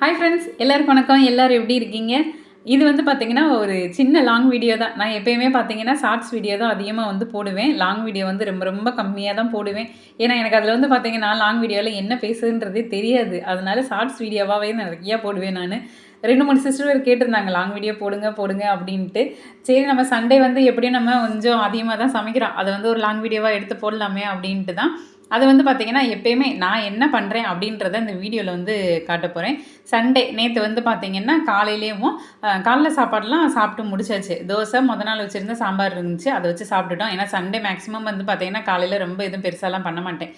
Hi friends எல்லாருக்கும் வணக்கம். எல்லோரும் எப்படி இருக்கீங்க? இது வந்து பார்த்தீங்கன்னா ஒரு சின்ன லாங் வீடியோ தான். நான் எப்போயுமே பார்த்தீங்கன்னா ஷார்ட்ஸ் வீடியோ தான் அதிகமாக வந்து போடுவேன். லாங் வீடியோ வந்து ரொம்ப ரொம்ப கம்மியாக தான் போடுவேன். ஏன்னா எனக்கு அதில் வந்து பார்த்தீங்கன்னா லாங் வீடியோவில் என்ன பேசுன்றதே தெரியாது. அதனால ஷார்ட்ஸ் வீடியோவாகவே நிறையா போடுவேன் நான். ரெண்டு மூணு சிஸ்டர் கேட்டிருந்தாங்க லாங் வீடியோ போடுங்க போடுங்க அப்படின்ட்டு. சரி நம்ம சண்டே வந்து எப்படியும் நம்ம கொஞ்சம் அதிகமாக தான் சமைக்கிறோம். அதை வந்து ஒரு லாங் வீடியோவாக எடுத்து போடலாமே அப்படின்ட்டு தான். அது வந்து பார்த்திங்கன்னா எப்பயுமே நான் என்ன பண்ணுறேன் அப்படின்றத இந்த வீடியோவில் வந்து காட்ட போகிறேன் சண்டே நேற்று வந்து பார்த்திங்கன்னா காலையிலேயும் காலைல சாப்பாடுலாம் சாப்பிட்டு முடிச்சாச்சு. தோசை முத நாள் வச்சுருந்த சாம்பார் இருந்துச்சு. அதை வச்சு சாப்பிட்டுட்டோம். ஏன்னா சண்டே மேக்ஸிமம் வந்து பார்த்திங்கன்னா காலையில் ரொம்ப எதுவும் பெருசாலாம் பண்ண மாட்டேன்.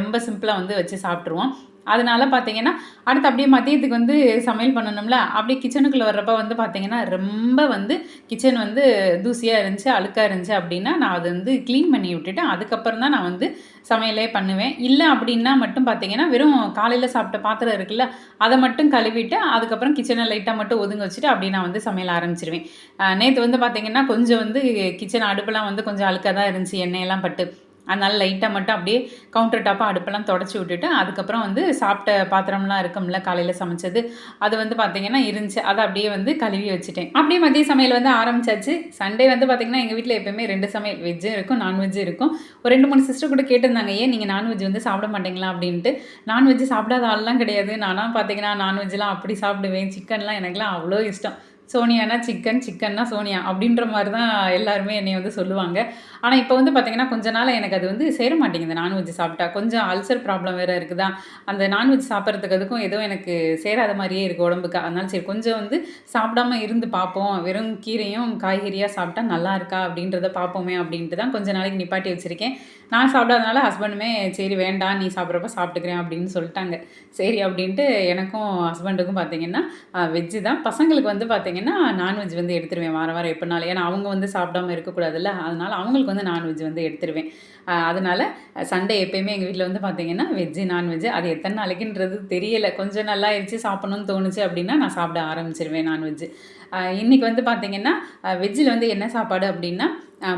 ரொம்ப சிம்பிளாக வந்து வச்சு சாப்பிட்ருவோம் அதனால் பார்த்தீங்கன்னா அடுத்து அப்படியே மதியத்துக்கு வந்து சமையல் பண்ணணும்ல அப்படியே கிச்சனுக்குள்ளே வர்றப்ப வந்து பார்த்தீங்கன்னா ரொம்ப வந்து கிச்சன் வந்து தூசியாக இருந்துச்சு அழுக்காக இருந்துச்சு அப்படின்னா நான் அதை வந்து க்ளீன் பண்ணி விட்டுட்டு அதுக்கப்புறம் தான் நான் வந்து சமையலே பண்ணுவேன். இல்லை அப்படின்னா மட்டும் பார்த்தீங்கன்னா வெறும் காலையில் சாப்பிட்ட பாத்திரம் இருக்குல்ல அதை மட்டும் கழுவிட்டு அதுக்கப்புறம் கிச்சனை லைட்டாக மட்டும் ஒதுங்க வச்சுட்டு அப்படி நான் வந்து சமையல் ஆரம்பிச்சிருவேன். நேற்று வந்து பார்த்தீங்கன்னா கொஞ்சம் வந்து கிச்சன் அடுப்பெல்லாம் வந்து கொஞ்சம் அழுக்காக தான் இருந்துச்சு எண்ணெயெல்லாம் பட்டு. அதனால் லைட்டாக மட்டும் அப்படியே கவுண்டர் டாப்பாக அடுப்பெல்லாம் தொடச்சி விட்டுட்டு அதுக்கப்புறம் வந்து சாப்பிட்ட பாத்திரம்லாம் இருக்கும்ல காலையில் சமைச்சது. அது வந்து பார்த்திங்கன்னா இருந்துச்சு. அதை அப்படியே வந்து கழுவி வச்சுட்டேன். அப்படியே மதிய சமையல் வந்து ஆரம்பிச்சாச்சு. சண்டே வந்து பார்த்திங்கன்னா எங்கள் வீட்டில் எப்பயுமே ரெண்டு சமையல் வெஜ்ஜும் இருக்கும் நான்வெஜ்ஜும் இருக்கும். ஒரு ரெண்டு மூணு சிஸ்டர் கூட கேட்டிருந்தாங்க ஏன் நீங்கள் நான்வெஜ் வந்து சாப்பிட மாட்டீங்களா? அப்படின்ட்டு. நான்வெஜ் சாப்பிடாத ஆள்லாம் கிடையாது. நானாக பார்த்திங்கன்னா நான்வெஜ்லாம் அப்படி சாப்பிடுவேன். சிக்கன்லாம் எனக்குலாம் அவ்வளோ இஷ்டம். சோனியானா சிக்கன் சிக்கன்னா சோனியா அப்படின்ற மாதிரி தான் எல்லாருமே என்னை வந்து சொல்லுவாங்க. ஆனால் இப்போ வந்து பார்த்தீங்கன்னா கொஞ்ச நாள் எனக்கு அது வந்து சேர மாட்டேங்குது நான்வெஜ் சாப்பிட்டா. கொஞ்சம் அல்சர் ப்ராப்ளம் வேறு இருக்குதா? அந்த நான்வெஜ் சாப்பிட்றதுக்கு அதுக்கும் ஏதோ எனக்கு சேராத மாதிரியே இருக்குது உடம்புக்கு. அதனால சரி கொஞ்சம் வந்து சாப்பிடாம இருந்து பார்ப்போம் வெறும் கீரையும் காய்கறியாக சாப்பிட்டா நல்லா இருக்கா அப்படின்றத பார்ப்போமே அப்படின்ட்டு தான் கொஞ்ச நாளைக்கு நிப்பாட்டி வச்சுருக்கேன். நான் சாப்பிடாதனால ஹஸ்பண்டுமே சரி வேண்டாம் நீ சாப்பிட்றப்ப சாப்பிட்டுக்கிறேன் அப்படின்னு சொல்லிட்டாங்க. சரி அப்படின்ட்டு எனக்கும் ஹஸ்பண்டுக்கும் பார்த்தீங்கன்னா வெஜ்ஜு தான். பசங்களுக்கு வந்து பார்த்திங்க நான்வெஜ் வந்து எடுத்துருவேன். வாரம் வாரம் எப்படினாலும் ஏன்னா அவங்க வந்து சாப்பிடாம இருக்கக்கூடாதுல்ல. அதனால் அவங்களுக்கு வந்து நான்வெஜ் வந்து எடுத்துருவேன். அதனால் சண்டே எப்பயுமே எங்கள் வீட்டில் வந்து பார்த்தீங்கன்னா வெஜ்ஜு நான்வெஜ்ஜு அது எத்தனை நாளைக்குன்றது தெரியலை. கொஞ்சம் நல்லா இருந்துச்சு சாப்பிட்ணுன்னு தோணுச்சு அப்படின்னா நான் சாப்பிட ஆரம்பிச்சிருவேன் நான்வெஜ்ஜு இன்றைக்கி வந்து பார்த்தீங்கன்னா வெஜ்ஜில் வந்து என்ன சாப்பாடு அப்படின்னா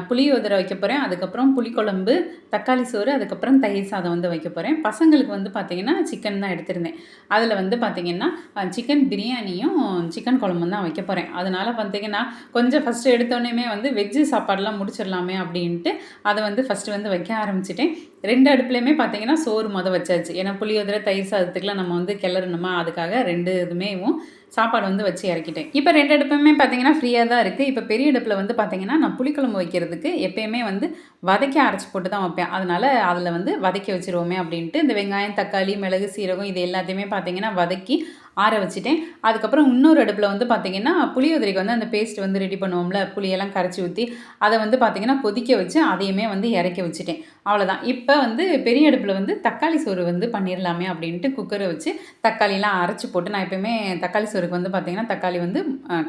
புளியோதரை வைக்க போகிறேன் அதுக்கப்புறம் புளிக்குழம்பு தக்காளி சோறு அதுக்கப்புறம் தயிர் சாதம் வந்து வைக்க போகிறேன் பசங்களுக்கு வந்து பார்த்திங்கன்னா சிக்கன் தான் எடுத்திருந்தேன். அதில் வந்து பார்த்திங்கன்னா சிக்கன் பிரியாணியும் சிக்கன் குழம்பும் தான் வைக்க போகிறேன் அதனால் பார்த்தீங்கன்னா கொஞ்சம் ஃபஸ்ட்டு எடுத்தோடனே வந்து வெஜ்ஜு சாப்பாடெலாம் முடிச்சிடலாமே அப்படின்ட்டு அதை வந்து ஃபஸ்ட்டு வந்து வைக்க ஆரம்பிச்சிட்டேன். ரெண்டு அடுப்புலையுமே பார்த்தீங்கன்னா சோறு மொதல் வச்சாச்சு. ஏன்னா புளியோதரை தயிர் சாதத்துக்குலாம் நம்ம வந்து கிளறணுமா? அதுக்காக ரெண்டு இதுமேவும் சாப்பாடு வந்து வச்சு இறக்கிட்டேன். இப்போ ரெண்டு அடுப்புமே பார்த்தீங்கன்னா ஃப்ரீயாக தான் இருக்குது இப்போ பெரிய அடுப்பில் வந்து பார்த்தீங்கன்னா நான் புளிக்குழம்பு வைக்கிறதுக்கு எப்பயுமே வந்து வதக்க அரைச்சி போட்டு தான் வைப்பேன். அதனால் அதில் வந்து வதக்கி வச்சுருவோமே அப்படின்ட்டு இந்த வெங்காயம் தக்காளி மிளகு சீரகம் இது எல்லாத்தையுமே பார்த்தீங்கன்னா வதக்கி ஆற வச்சுட்டேன். அதுக்கப்புறம் இன்னொரு அடுப்பில் வந்து பார்த்தீங்கன்னா புளியோதரைக்கு வந்து அந்த பேஸ்ட் வந்து ரெடி பண்ணுவோம்ல புளியெல்லாம் கரைச்சி ஊற்றி அதை வந்து பார்த்திங்கன்னா கொதிக்க வச்சு அதையுமே வந்து இறக்கி வச்சுட்டேன். அவ்வளோதான் இப்போ வந்து பெரிய அடுப்பில் வந்து தக்காளி சோறு வந்து பண்ணிடலாமே அப்படின்ட்டு குக்கரை வச்சு தக்காளிலாம் அரைச்சி போட்டு நான் எப்பயுமே தக்காளி சோறுக்கு வந்து பார்த்தீங்கன்னா தக்காளி வந்து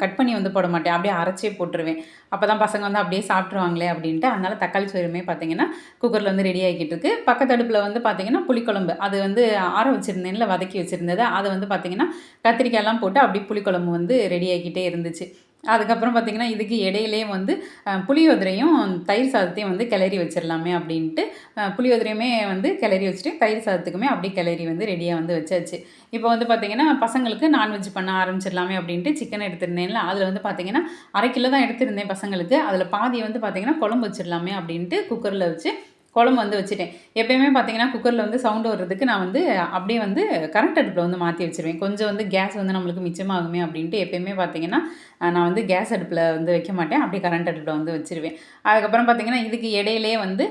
கட் பண்ணி வந்து போட மாட்டேன். அப்படியே அரைச்சே போட்டுருவேன். அப்போ தான் பசங்க வந்து அப்படியே சாப்பிட்ருவாங்களே அப்படின்ட்டு அதனால தக்காளி சோறுமே பார்த்திங்கன்னா குக்கரில் வந்து ரெடி ஆகிக்கிட்டு இருக்குது பக்கத்து அடுப்பில் வந்து பார்த்திங்கன்னா புளிக்குழம்பு. அது வந்து ஆற வச்சுருந்தேன்ல வதக்கி வச்சுருந்தது. அதை வந்து பார்த்திங்கன்னா கத்திரிக்காயெல்லாம் போட்டு அப்படியே புளிக்குழம்பு வந்து ரெடி ஆகிக்கிட்டே இருந்துச்சு. அதுக்கப்புறம் பார்த்திங்கன்னா இதுக்கு இடையிலே வந்து புளியோதரையும் தயிர் சாதத்தையும் வந்து கிளறி வச்சிடலாமே அப்படின்ட்டு புளியோதரையுமே வந்து கிளறி வச்சுட்டு தயிர் சாதத்துக்குமே அப்படியே கிளறி வந்து ரெடியாக வந்து வச்சாச்சு. இப்போ வந்து பார்த்திங்கன்னா பசங்களுக்கு நான்வெஜ் பண்ண ஆரம்பிச்சிடலாமே அப்படின்ட்டு சிக்கன் எடுத்திருந்தேன்ல அதில் வந்து பார்த்திங்கன்னா அரை கிலோ தான் எடுத்திருந்தேன் பசங்களுக்கு. அதில் பாதி வந்து பார்த்திங்கன்னா குழம்பு வச்சிடலாமே அப்படின்ட்டு குக்கரில் வச்சு குழம்பு வந்து வச்சுட்டேன். எப்பயுமே பார்த்தீங்கன்னா குக்கரில் வந்து சவுண்டு வர்றதுக்கு நான் வந்து அப்படியே வந்து கரண்ட் அடுப்பில் வந்து மாற்றி வச்சிருவேன். கொஞ்சம் வந்து கேஸ் வந்து நம்மளுக்கு மிச்சமாகுமே அப்படின்ட்டு எப்பயுமே பார்த்தீங்கன்னா நான் வந்து கேஸ் அடுப்பில் வந்து வைக்க மாட்டேன். அப்படியே கரண்ட் அடுப்பில் வந்து வச்சுருவேன். அதுக்கப்புறம் பார்த்தீங்கன்னா இதுக்கு இடையிலே வந்து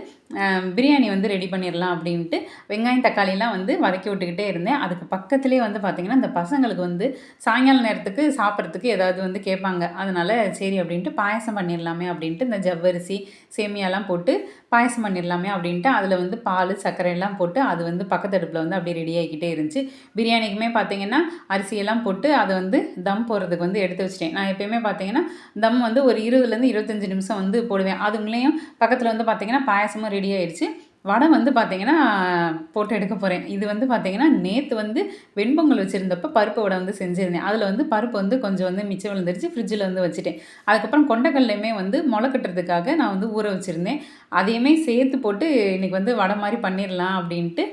பிரியாணி வந்து ரெடி பண்ணிடலாம் அப்படின்ட்டு வெங்காயம் தக்காளிலாம் வந்து வதக்கி விட்டுக்கிட்டே இருந்தேன். அதுக்கு பக்கத்துலேயே வந்து பார்த்திங்கன்னா இந்த பசங்களுக்கு வந்து சாயங்கால நேரத்துக்கு சாப்பிட்றதுக்கு ஏதாவது வந்து கேட்பாங்க அதனால் சரி அப்படின்ட்டு பாயசம் பண்ணிடலாமே அப்படின்ட்டு இந்த ஜவ்வரிசி சேமியாலாம் போட்டு பாயசம் பண்ணிடலாமே அப்படின்ட்டு அதில் வந்து பால் சர்க்கரை எல்லாம் போட்டு அது வந்து பக்கத்து அடுப்பில் வந்து அப்படியே ரெடி ஆகிக்கிட்டே இருந்துச்சு. பிரியாணிக்குமே பார்த்திங்கன்னா அரிசியெல்லாம் போட்டு அதை வந்து தம் போடுறதுக்கு வந்து எடுத்து வச்சிட்டேன். நான் எப்பயுமே பார்த்தீங்கன்னா தம் வந்து ஒரு இருபதுலேருந்து இருபத்தஞ்சி நிமிஷம் வந்து போடுவேன். அதுங்களையும் பக்கத்தில் வந்து பார்த்தீங்கன்னா பாயசமும் ரெடி ஆயிடுச்சு. வடை வந்து பார்த்தீங்கன்னா போட்டு எடுக்க போகிறேன் இது வந்து பார்த்தீங்கன்னா நேற்று வந்து வெண்பொங்கல் வச்சுருந்தப்போ பருப்பு வடை வந்து செஞ்சுருந்தேன். அதில் வந்து பருப்பு வந்து கொஞ்சம் வந்து மிச்சம் விழுந்துருச்சு. ஃப்ரிட்ஜில் வந்து வச்சுட்டேன். அதுக்கப்புறம் கொண்டக்கல்லையுமே வந்து முளை கட்டுறதுக்காக நான் வந்து ஊற வச்சுருந்தேன். அதையுமே சேர்த்து போட்டு இன்றைக்கி வந்து வடை மாதிரி பண்ணிடலாம் அப்படின்ட்டு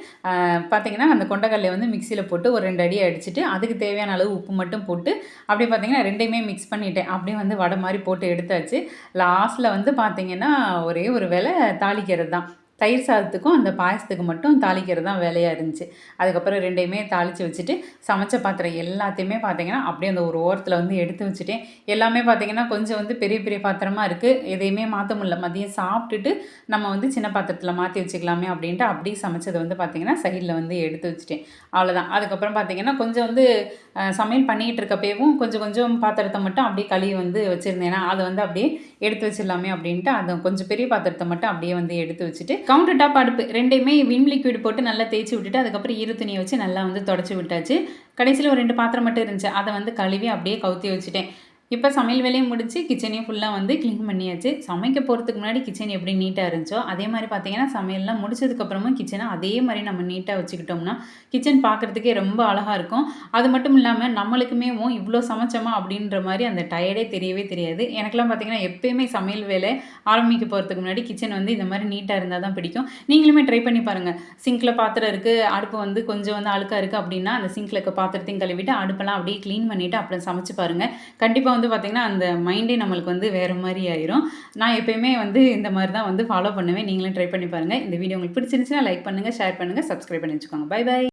பார்த்தீங்கன்னா அந்த கொண்டக்கல்லை வந்து மிக்சியில் போட்டு ஒரு ரெண்டு அடி அடிச்சுட்டு அதுக்கு தேவையான அளவு உப்பு மட்டும் போட்டு அப்படியே பார்த்தீங்கன்னா ரெண்டையுமே மிக்ஸ் பண்ணிட்டேன். அப்படியே வந்து வடை மாதிரி போட்டு எடுத்தாச்சு. லாஸ்ட்டில் வந்து பார்த்தீங்கன்னா ஒரே ஒரு வேலை தாளிக்கிறது தான் தயிர் சாதத்துக்கும் அந்த பாயசத்துக்கு மட்டும் தாளிக்கிறது தான் வேலையாக இருந்துச்சு. அதுக்கப்புறம் ரெண்டையுமே தாளித்து வச்சுட்டு சமைச்ச பாத்திரம் எல்லாத்தையுமே பார்த்தீங்கன்னா அப்படியே அந்த ஒரு ஓரத்தில் வந்து எடுத்து வச்சுட்டேன். எல்லாமே பார்த்தீங்கன்னா கொஞ்சம் வந்து பெரிய பெரிய பாத்திரமாக இருக்குது எதையுமே மாற்ற முடியல. மதியம் சாப்பிட்டுட்டு நம்ம வந்து சின்ன பாத்திரத்தில் மாற்றி வச்சுக்கலாமே அப்படின்ட்டு அப்படியே சமைச்சதை வந்து பார்த்திங்கன்னா சைடில் வந்து எடுத்து வச்சுட்டேன். அவ்வளோதான் அதுக்கப்புறம் பார்த்திங்கன்னா கொஞ்சம் வந்து சமையல் பண்ணிகிட்டு இருக்கப்பேவும் கொஞ்சம் கொஞ்சம் பாத்திரத்தை மட்டும் அப்படியே கழுவி வந்து வச்சுருந்தேன்னா அதை வந்து அப்படியே எடுத்து வச்சிடலாமே அப்படின்ட்டு அதை கொஞ்சம் பெரிய பாத்திரத்தை மட்டும் அப்படியே வந்து எடுத்து வச்சுட்டு கவுண்டர் டாப் அடுப்பு ரெண்டையுமே விம் லிக்விட் போட்டு நல்லா தேய்ச்சி விட்டுட்டு அதுக்கப்புறம் ஈர துணியை வச்சு நல்லா வந்து தொடச்சி விட்டாச்சு. கடைசியில் ஒரு ரெண்டு பாத்திரம் மட்டும் இருந்துச்சு. அதை வந்து கழுவி அப்படியே கவுத்தி வச்சுட்டேன். இப்போ சமையல் வேலையும் முடிச்சு கிச்சனையும் ஃபுல்லாக வந்து க்ளீன் பண்ணியாச்சு. சமைக்க போகிறதுக்கு முன்னாடி கிச்சன் எப்படி நீட்டாக இருந்துச்சோ அதே மாதிரி பார்த்தீங்கன்னா சமையல்லாம் முடிச்சதுக்கப்புறமும் கிச்சனை அதே மாதிரி நம்ம நீட்டாக வச்சுக்கிட்டோம்னா கிச்சன் பார்க்குறதுக்கே ரொம்ப அழகாக இருக்கும். அது மட்டும் இல்லாமல் நம்மளுக்குமே இவ்வளோ சமைச்சோமா? அப்படின்ற மாதிரி அந்த டயர்டே தெரியவே தெரியாது. எனக்குலாம் பார்த்தீங்கன்னா எப்பயுமே சமையல் வேலை ஆரம்பிக்க போகிறதுக்கு முன்னாடி கிச்சன் வந்து இந்த மாதிரி நீட்டாக இருந்தால் தான் பிடிக்கும். நீங்களுமே ட்ரை பண்ணி பாருங்கள் சிங்கில் பாத்திரம் இருக்குது அடுப்பு வந்து கொஞ்சம் வந்து அழுக்காக இருக்குது அப்படின்னா அந்த சிங்கில் இருக்க பாத்திரத்தையும் கழுவிட்டு அடுப்பெல்லாம் அப்படியே க்ளீன் பண்ணிவிட்டு அப்புறம் சமைச்சு பாருங்கள் கண்டிப்பாக வந்து பார்த்திங்கன்னா அந்த மைண்டே நம்மளுக்கு வந்து வேறு மாதிரி ஆயிரும். நான் எப்பயுமே வந்து இந்த மாதிரி தான் வந்து ஃபாலோ பண்ணுவேன். நீங்களும் ட்ரை பண்ணி பாருங்கள் இந்த வீடியோ உங்களுக்கு பிடிச்சிருந்துச்சுன்னா லைக் பண்ணுங்கள் ஷேர் பண்ணுங்கள் சப்ஸ்கிரைப் பண்ணி வச்சுக்கோங்க. By by